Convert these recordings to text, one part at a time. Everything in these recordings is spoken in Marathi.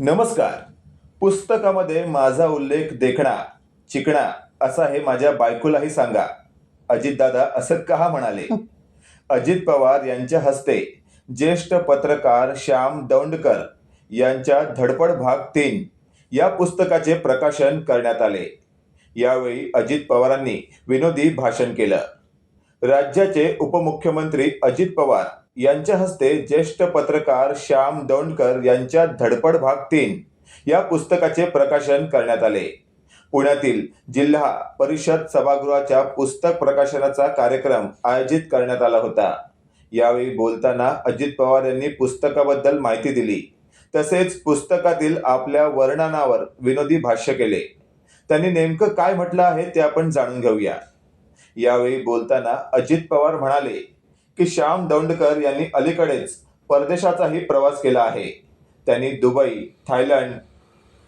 नमस्कार. पुस्तकामध्ये माझा उल्लेख देखणा चिकणा असा हे माझ्या बायकोलाही सांगा. अजितदादा असं का म्हणाले? अजित पवार यांच्या हस्ते ज्येष्ठ पत्रकार श्याम दौंडकर यांच्या धडपड भाग तीन या पुस्तकाचे प्रकाशन करण्यात आले. यावेळी अजित पवारांनी विनोदी भाषण केलं. राज्याचे उपमुख्यमंत्री अजित पवार यांच्या हस्ते ज्येष्ठ पत्रकार श्याम दौंडकर यांच्या धडपड भाग तीन या पुस्तकाचे प्रकाशन करण्यात आले. पुण्यातील जिल्हा परिषद सभागृहाच्या पुस्तक प्रकाशनाचा कार्यक्रम आयोजित करण्यात आला होता. यावेळी बोलताना अजित पवार यांनी पुस्तकाबद्दल माहिती दिली. तसेच पुस्तकातील आपल्या वर्णनावर विनोदी भाष्य केले. त्यांनी नेमकं काय म्हटलं आहे ते आपण जाणून घेऊया. यावेळी बोलताना अजित पवार म्हणाले की श्याम दौंडकर यांनी अलीकडेच परदेशाचाही प्रवास केला आहे. त्यांनी दुबई थायलंड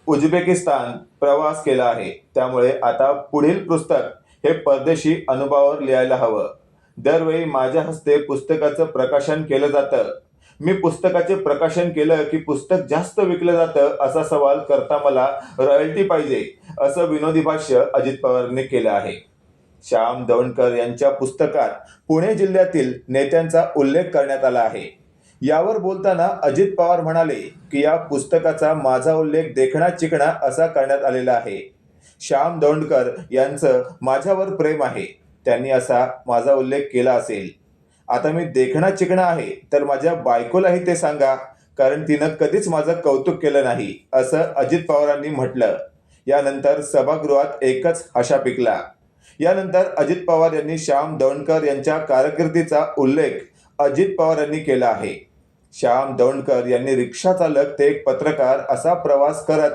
उझबेकिस्तान प्रवास केला आहे. त्यामुळे आता पुढील पुस्तक हे परदेशी अनुभवावर लिहायला हवं. दरवेळी माझ्या हस्ते पुस्तकाचं प्रकाशन केलं जातं. मी पुस्तकाचे प्रकाशन केलं की पुस्तक जास्त विकलं जातं असा सवाल करता मला रॉयल्टी पाहिजे असं विनोदी भाष्य अजित पवारने केलं आहे. श्याम दौंडकर यांच्या पुस्तकात पुणे जिल्ह्यातील नेत्यांचा उल्लेख करण्यात आला आहे. यावर बोलताना अजित पवार म्हणाले की या पुस्तकाचा माझा उल्लेख देखणा चिकणा असा करण्यात आलेला आहे. श्याम दौंडकर यांचं माझ्यावर प्रेम आहे. त्यांनी असा माझा उल्लेख केला असेल. आता मी देखणा चिकणा आहे तर माझ्या बायकोलाही ते सांगा कारण तिनं कधीच माझं कौतुक केलं नाही असं अजित पवारांनी म्हटलं. यानंतर सभागृहात एकच हशा पिकला. यानंतर अजित पवार यांनी श्याम दौंडकर यांच्या कारकिर्दीचा उल्लेख अजित पवार यांनी केला आहे. श्याम दौंडकर यांनी रिक्षा चालक ते एक पत्रकार असा प्रवास करत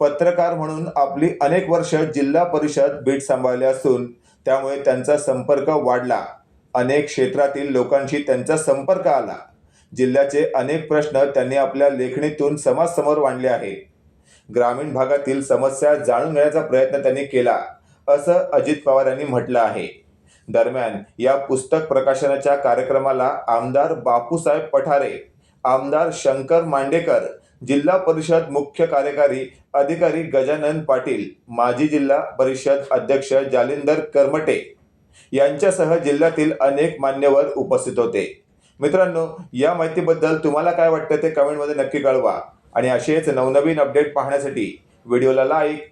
पत्रकार म्हणून आपली अनेक वर्ष जिल्हा परिषद बीट सांभाळले असून त्यामुळे त्यांचा संपर्क वाढला. अनेक क्षेत्रातील लोकांशी त्यांचा संपर्क आला. जिल्ह्याचे अनेक प्रश्न त्यांनी आपल्या लेखणीतून समाजसमोर मांडले आहेत. ग्रामीण भागातील समस्या जाणून घेण्याचा प्रयत्न त्यांनी केला. असं अजित पवार यांनी म्हटलं आहे. दरम्यान या पुस्तक प्रकाशनाच्या कार्यक्रमाला आमदार बापूसाहेब पठारे आमदार शंकर मांडेकर जिल्हा परिषद मुख्य कार्यकारी अधिकारी गजानन पाटील माजी जिल्हा परिषद अध्यक्ष जालिंदर करमटे यांच्यासह जिल्ह्यातील अनेक मान्यवर उपस्थित होते. मित्रांनो या माहितीबद्दल तुम्हाला काय वाटतं ते कमेंटमध्ये नक्की कळवा. आणि असेच नवनवीन अपडेट पाहण्यासाठी व्हिडिओला लाईक